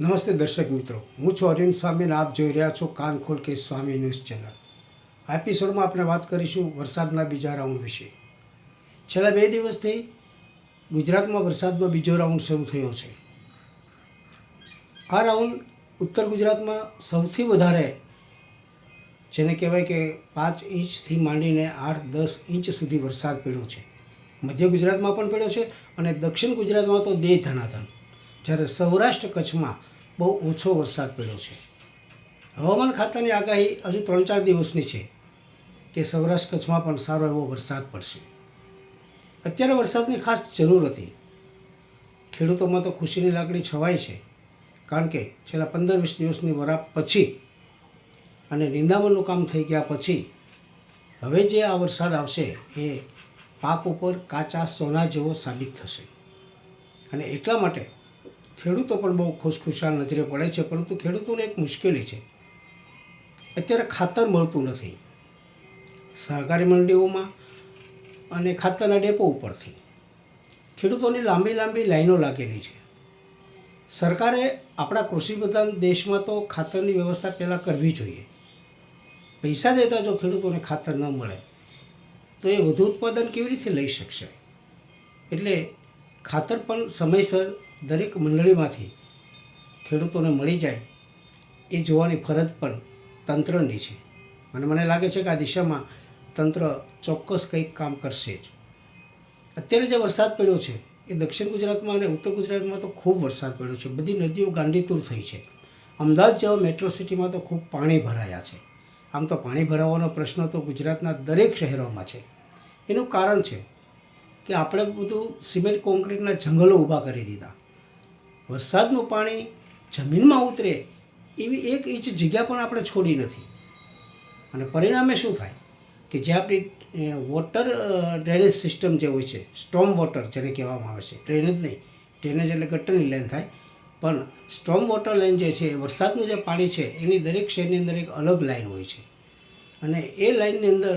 નમસ્તે દર્શક મિત્રો. હું છું અરવિંદ સ્વામી અને આપ જોઈ રહ્યા છો કાન ખોલ કે સ્વામી ન્યૂઝ ચેનલ. આ એપિસોડમાં આપણે વાત કરીશું વરસાદના બીજા રાઉન્ડ વિશે. છેલ્લા બે દિવસથી ગુજરાતમાં વરસાદનો બીજો રાઉન્ડ શરૂ થયો છે. આ રાઉન્ડ ઉત્તર ગુજરાતમાં સૌથી વધારે, જેને કહેવાય કે પાંચ ઇંચથી માંડીને આઠ, દસ ઇંચ સુધી વરસાદ પડ્યો છે. મધ્ય ગુજરાતમાં પણ પડ્યો છે અને દક્ષિણ ગુજરાતમાં તો દે ધનાધન. જ્યારે સૌરાષ્ટ્ર કચ્છમાં બહુ ઓછો વરસાદ પડ્યો છે. હવામાન ખાતાની આગાહી હજુ ત્રણ ચાર દિવસની છે કે સૌરાષ્ટ્ર કચ્છમાં પણ સારો એવો વરસાદ પડશે. અત્યારે વરસાદની ખાસ જરૂર હતી. ખેડૂતોમાં તો ખુશીની લાગણી છવાય છે, કારણ કે છેલ્લા પંદર વીસ દિવસની વરાપ પછી અને નિંદામણનું કામ થઈ ગયા પછી હવે જે આ વરસાદ આવશે એ પાક ઉપર કાચા સોના જેવો સાબિત થશે. અને એટલા માટે ખેડૂતો પણ બહુ ખુશખુશાલ નજરે પડે છે, પરંતુ ખેડૂતોને એક મુશ્કેલી છે. અત્યારે ખાતર મળતું નથી. સહકારી મંડીઓમાં અને ખાતરના ડેપો ઉપરથી. ખેડૂતોની લાંબી લાંબી લાઈનો લાગેલી છે. સરકારે આપણા કૃષિ પ્રધાન દેશમાં તો ખાતરની વ્યવસ્થા પહેલાં કરવી જોઈએ. પૈસા દેતા જો ખેડૂતોને ખાતર ન મળે, તો એ વધુ ઉત્પાદન કેવી રીતે લઈ શકશે? એટલે ખાતર પણ સમયસર દરેક મંડળીમાંથી ખેડૂતોને મળી જાય એ જોવાની ફરજ પણ તંત્રની છે. અને મને લાગે છે કે આ દિશામાં તંત્ર ચોક્કસ કંઈક કામ કરશે જ. અત્યારે જે વરસાદ પડ્યો છે, એ દક્ષિણ ગુજરાતમાં અને ઉત્તર ગુજરાતમાં તો ખૂબ વરસાદ પડ્યો છે. બધી નદીઓ ગાંડીતુર થઈ છે. અમદાવાદ જેવા મેટ્રો સિટીમાં તો ખૂબ પાણી ભરાયા છે. આમ તો પાણી ભરાવાનો પ્રશ્ન તો ગુજરાતના દરેક શહેરોમાં છે. એનું કારણ છે કે આપણે બધું સિમેન્ટ કોન્ક્રીટના જંગલો ઊભા કરી દીધા. વરસાદનું પાણી જમીનમાં ઉતરે એવી એક ઇંચ જગ્યા પણ આપણે છોડી નથી. અને પરિણામે શું થાય કે જે આપણી વોટર ડ્રેનેજ સિસ્ટમ જે હોય છે સ્ટોમ વોટર જેને કહેવામાં આવે છે ડ્રેનેજ નહીં ડ્રેનેજ એટલે ગટરની લાઈન થાય. પણ સ્ટોમ વોટર લેન જે છે, વરસાદનું જે પાણી છે, એની દરેક શહેરની અંદર એક અલગ લાઇન હોય છે. અને એ લાઈનની અંદર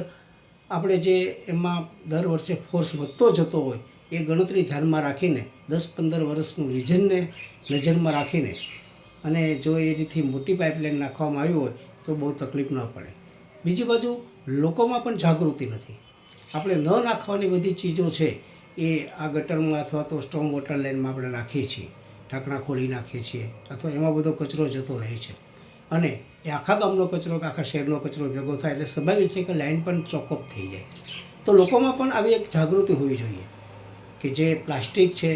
આપણે જે એમાં દર વર્ષે ફોર્સ વધતો જતો હોય એ ગણતરી ધ્યાનમાં રાખીને દસ પંદર વર્ષનું વિઝનને નજરમાં રાખીને અને જો એ રીતથી મોટી પાઇપલાઇન નાખવામાં આવી હોય તો બહુ તકલીફ ન પડે. બીજી બાજુ લોકોમાં પણ જાગૃતિ નથી. આપણે ન નાખવાની બધી ચીજો છે એ આ ગટરમાં અથવા તો સ્ટ્રોંગ વોટર લાઇનમાં આપણે નાખીએ છીએ, ઢાંકણા ખોલી નાખીએ છીએ અથવા એમાં બધો કચરો જતો રહે છે. અને એ આખા ગામનો કચરો કે આખા શહેરનો કચરો ભેગો થાય એટલે સ્વાભાવિક છે કે લાઇન પણ ચોકઅપ થઈ જાય. તો લોકોમાં પણ આવી એક જાગૃતિ હોવી જોઈએ. કે જે પ્લાસ્ટિક છે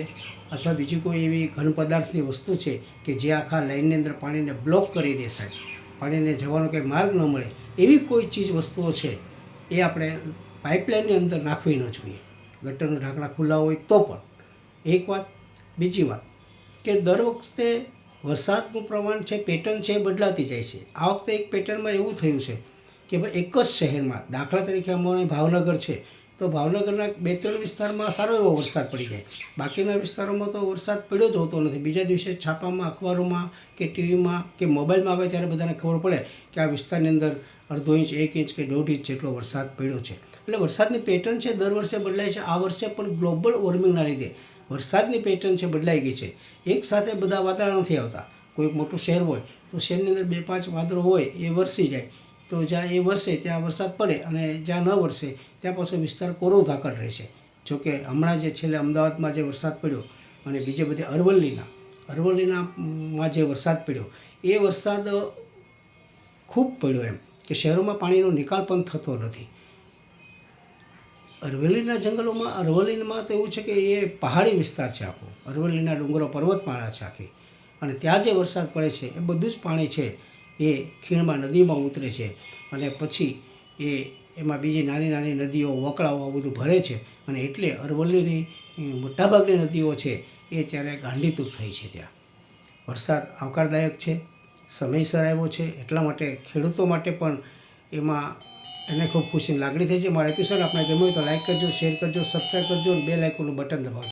અથવા બીજી કોઈ એવી ઘન પદાર્થની વસ્તુ છે કે જે આખા લાઈનની અંદર પાણીને બ્લોક કરી દે સાહેબ, પાણીને જવાનો કંઈ માર્ગ ન મળે, એવી કોઈ ચીજ વસ્તુઓ છે, એ આપણે પાઇપલાઇનની અંદર નાખવી ન જોઈએ. ગટરનું ઢાંકણા ખુલ્લા હોય તો પણ. એક વાત. બીજી વાત કે દર વખતે વરસાદનું પ્રમાણ છે, પેટર્ન છે એ બદલાતી જાય છે. આ વખતે એક પેટર્નમાં એવું થયું છે કે ભાઈ એક જ શહેરમાં, દાખલા તરીકે અમારે ભાવનગર છે તો ભાવનગરના બે ત્રણ વિસ્તારમાં સારો એવો વરસાદ પડી જાય. બાકીના વિસ્તારોમાં તો વરસાદ પડ્યો જ હોતો નથી. બીજા દિવસે છાપામાં, અખબારોમાં કે ટીવીમાં કે મોબાઈલમાં આવે ત્યારે બધાને ખબર પડે કે આ વિસ્તારની અંદર અડધો ઇંચ, એક ઇંચ કે દોઢ ઇંચ જેટલો વરસાદ પડ્યો છે. એટલે વરસાદની પેટર્ન છે, દર વર્ષે બદલાય છે. આ વર્ષે પણ ગ્લોબલ વોર્મિંગના લીધે વરસાદની પેટર્ન છે, બદલાઈ ગઈ છે. એક સાથે બધા વાદળા નથી આવતા. કોઈક મોટું શહેર હોય તો શહેરની અંદર બે પાંચ વાદળો હોય, એ વરસી જાય. તો જ્યાં એ વરસે, ત્યાં વરસાદ પડે અને જ્યાં ન વરસે, ત્યાં પાછો વિસ્તાર કોરો ધાકડ રહેશે. જોકે હમણાં જે છેલ્લે અમદાવાદમાં જે વરસાદ પડ્યો અને બીજે બધે અરવલ્લીના, અરવલ્લીનામાં જે વરસાદ પડ્યો, એ વરસાદ ખૂબ પડ્યો એમ કે શહેરોમાં પાણીનો નિકાલ પણ થતો નથી. અરવલ્લીના જંગલોમાં, અરવલ્લીમાં તો એવું છે કે એ પહાડી વિસ્તાર છે આખો. અરવલ્લીના ડુંગરો પર્વતમાળા છે આખી. અને ત્યાં જે વરસાદ પડે છે, એ બધું જ પાણી છે. એ ખીણમાં નદીમાં ઉતરે છે અને પછી એ એમાં બીજી નાની નાની નદીઓ, વકળાઓ આ બધું ભરે છે અને એટલે અરવલ્લીની મોટાભાગની નદીઓ છે એ ત્યારે ગાંડીતૂપ થઈ છે ત્યાં. વરસાદ આવકારદાયક છે, સમયસર આવ્યો છે, એટલા માટે ખેડૂતો માટે પણ એમાં એને ખૂબ ખુશીની લાગણી થઈ છે. મારા એપિસોડ આપણે ગમ્યું તો લાઈક કરજો શેર કરજો સબસ્ક્રાઈબ કરજો અને બે લાઇકોનું બટન દબાવજો.